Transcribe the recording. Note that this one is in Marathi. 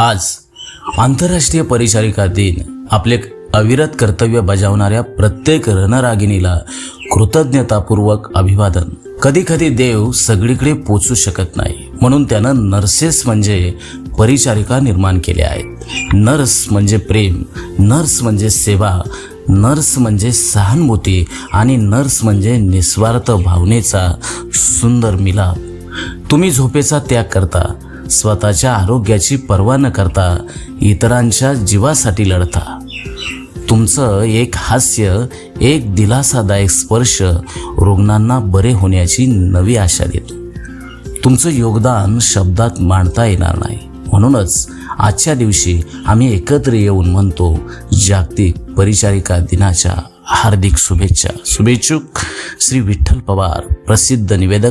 आज आंतरराष्ट्रीय परिचारिका दिन. आपले अविरत कर्तव्य बजावणाऱ्या प्रत्येक रणरागिणीला कृतज्ञतापूर्वक अभिवादन. कधी कधी देव सगळीकडे पोचू शकत नाही. म्हणून त्यानं नर्सेस म्हणजे परिचारिका निर्माण केल्या आहेत. नर्स म्हणजे प्रेम नर्स म्हणजे सेवा नर्स म्हणजे सहानुभूती आणि नर्स म्हणजे निस्वार्थ भावनेचा सुंदर मिलाप. तुम्ही झोपेचा त्याग करता स्वतःच्या आरोग्याची पर्वा न करता इतरांच्या जीवासाठी लढता. तुमचं एक हास्य एक दिलासादायक स्पर्श रुग्णांना बरे होण्याची नवी आशा देतो. तुमचं योगदान शब्दात मांडता येणार नाही. म्हणूनच आजच्या दिवशी आम्ही एकत्र येऊन म्हणतो जागतिक परिचारिका दिनाच्या हार्दिक शुभेच्छा. शुभेच्छुक श्री विठ्ठल पवार प्रसिद्ध निवेदक.